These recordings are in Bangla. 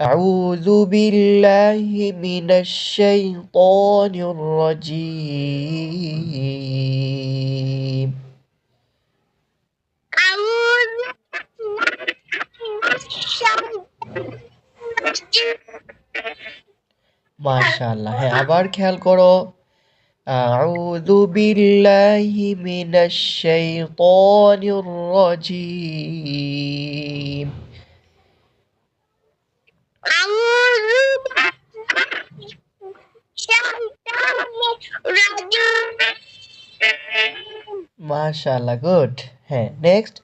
أعوذ بالله من الشيطان الرجيم أعوذ মাশাআল্লাহ হ্যাঁ আবার খেয়াল করো أعوذ بالله من الشيطان الرجيم أعوذ بالشيطان الرجيم মাশাল্লাহ গুড হ্যাঁ নেক্সট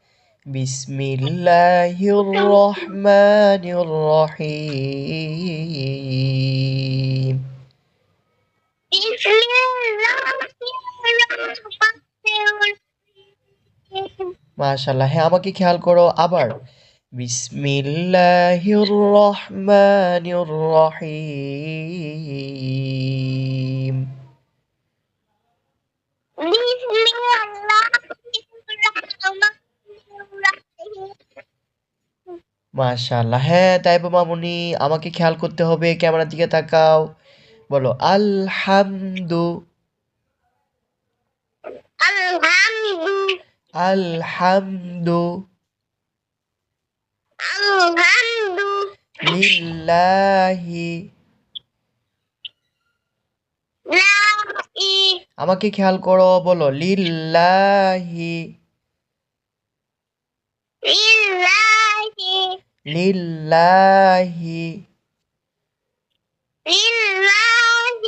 বিসমিল্লাহির রহমানির রহিম মাশাআল্লাহ হ্যাঁ আমাকে খেয়াল করো আবার। بسم الله الرحمن الرحيم মাশাআল্লাহ হ্যাঁ তাই মামুনি আমাকে খেয়াল করতে হবে ক্যামেরার দিকে তাকাও বলো আলহামদু الحمد আলহামদু الحمد লিল্লাহি لله আমাকে খেয়াল করো বলো লিল্লাহি لله লিল্লাহি لله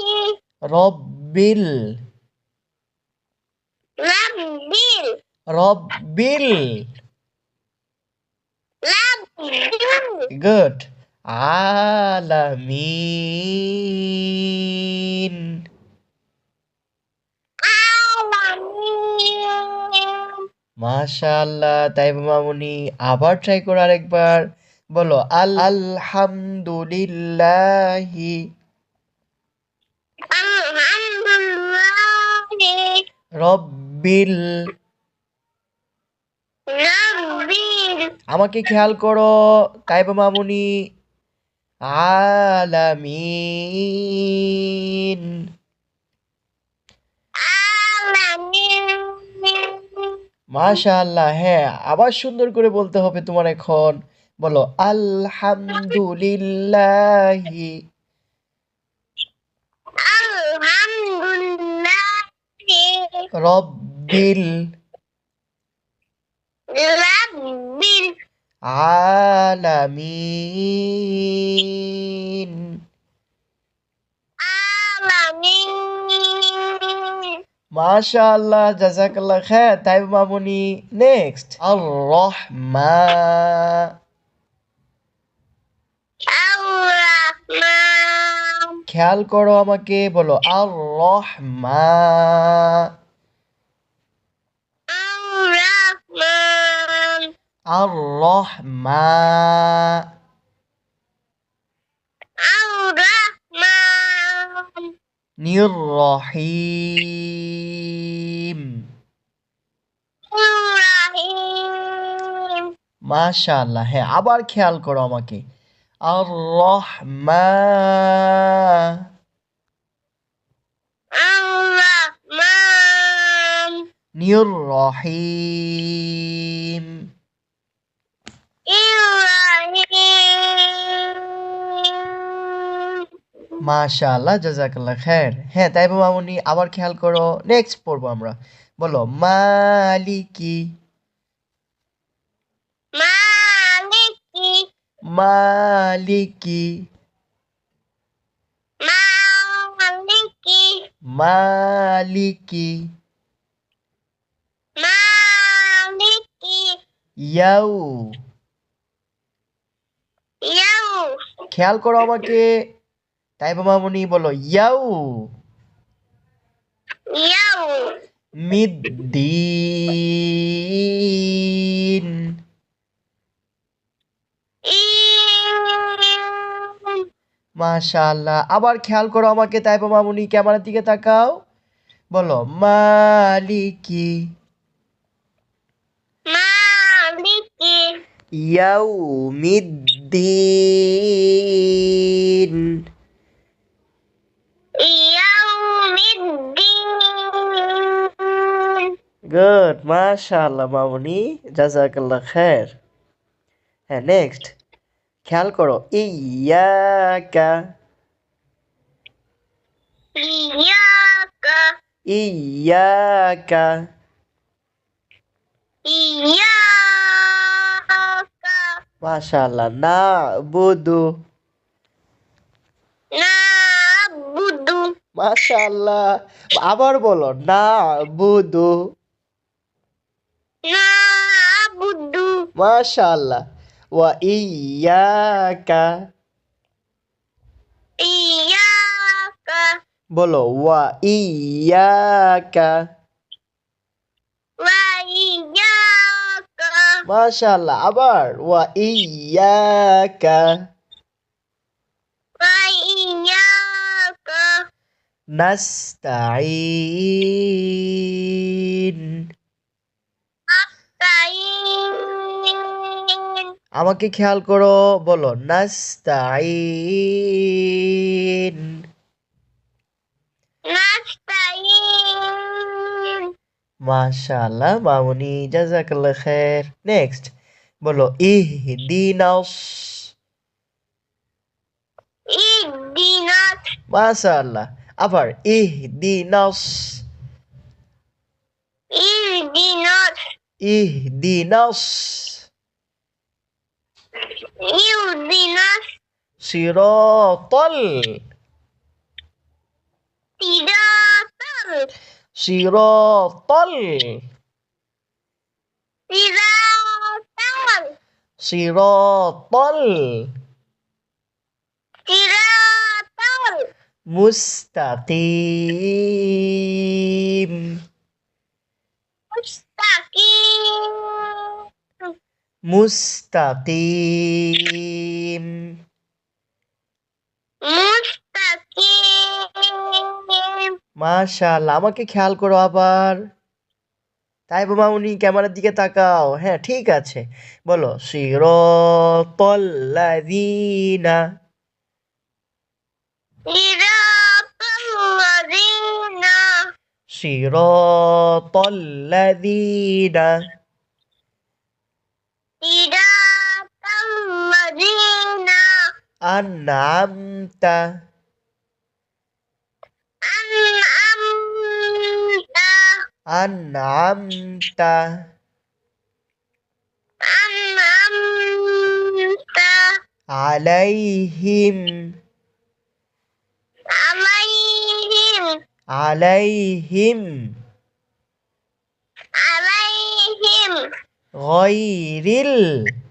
রব্বিল رب রব্বিল رب গুড আলামিন। মাশাআল্লাহ তাই মামুনি আবার ট্রাই করো আরেকবার। বলো আল আলহামদুলিল্লাহি। রব্বিল রব্বিল আমাকে খেয়াল করো তাইবা মামুনি। আলামিন। মাশাআল্লাহ হ্যাঁ আবার সুন্দর করে বলতে হবে তোমার এখন। বলো আলহামদুলিল্লাহি। রব্বিল রাব্বিল আলামিন। আলামিন। মাশাআল্লাহ জাজাকাল্লাহ খ্যার তাই মামুনি নেক্সট। আর রহমান খেয়াল করো আমাকে বলো আর রহমান আর রহমা নির রহিম মাশাআল্লাহ হ্যাঁ আবার খেয়াল করো আমাকে। আর রহমা নির রহিম মাশাআল্লাহ জাজাকাল্লাহ খ্যার হ্যাঁ তাই মামুনি আবার খেয়াল করো নেক্সট পড়ব আমরা। বলো মালিকি। মালিকি। মালিকি। মালিকি। মালিকি। মালিকি। ইয়াউ। ইয়াউ। খেয়াল করো আমাকে তাইবা মামুনি বলো ইয়াউ। ইয়াউ। মিদ্দিন। মাশাআল্লাহ আবার খেয়াল করো আমাকে তাইবা মামুনি ক্যামেরার দিকে তাকাও। বলো মালিকি। মালিকি। ইয়াউমিদ্দিন মাশাআল্লাহ মামুনি জাজাকাল্লাহ খের হ্যাঁ নেক্সট খেয়াল করো ইয়াকা ইয়াকা ইয়াকা ইয়াকা মাশাআল্লাহ না বুদু নাবুদু মাশাআল্লাহ আবার বলো না বুদু নাবুদু মাশাআল্লাহ ওয়া ইয়াকা ইয়াকা বলো ওয়া ইয়াকা ওয়া ইয়াকা মাশাআল্লাহ আবার ওয়া ইয়াকা ওয়া ইয়াকা নাস্তাঈন তাইন আমাকে খেয়াল করো বলো নাস্তাইন। মাশাআল্লাহ মামুনি জাজাকাল্লাহ খের নেক্সট বলো ইহদিনাস। ইহদিনাস। মাশাআল্লাহ আবার ইহদিনাস। ইহদিনাস। ইহদিনাস। Ihdinas Sirotol. Sirotol. Sirotol. Sirotol. Sirotol. Sirotol. Mustaqim Mustaqim মুস্তাকিম। মাশাআল্লাহ আমাকে খেয়াল করো আবার। তাই বোমা উনি ক্যামেরার দিকে তাকাও। হ্যাঁ ঠিক আছে। বলো সিরাতাল্লাযীনা। সিরাতাল আনআমতা আনআমতা আনআমতা আনআমতা আলাইহিম আলাইহিম আলাইহিম আলাইহিম গয়রিল গাইহিম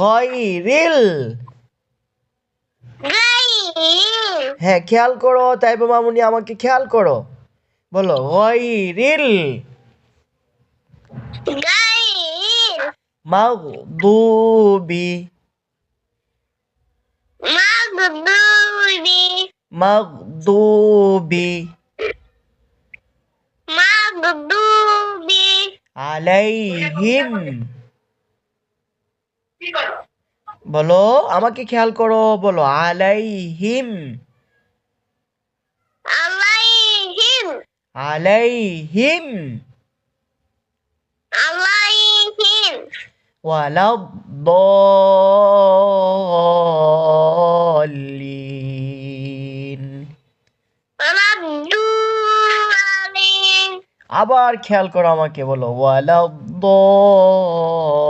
গাইহিম হ্যাঁ খেয়াল করো তাই মামুনি আমাকে খেয়াল করো। বলো গাইহিম মাগদুবি। মাগদুবি। মাগদুবি। মাগদুবি। আলাইহিম। বলো আমাকে খেয়াল করো বলো আলাইহিম। আলাইহিম। আলাইহিম। আলাইহিম। ওয়ালাদ্দাল্লিন। রাদ্দু আলাইহিম আবার খেয়াল করো আমাকে বলো ওয়ালাদ্দাল্লিন।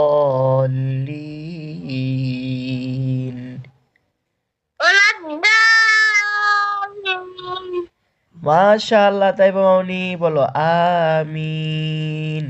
মাশাআল্লাহ তাই বলো আমিন।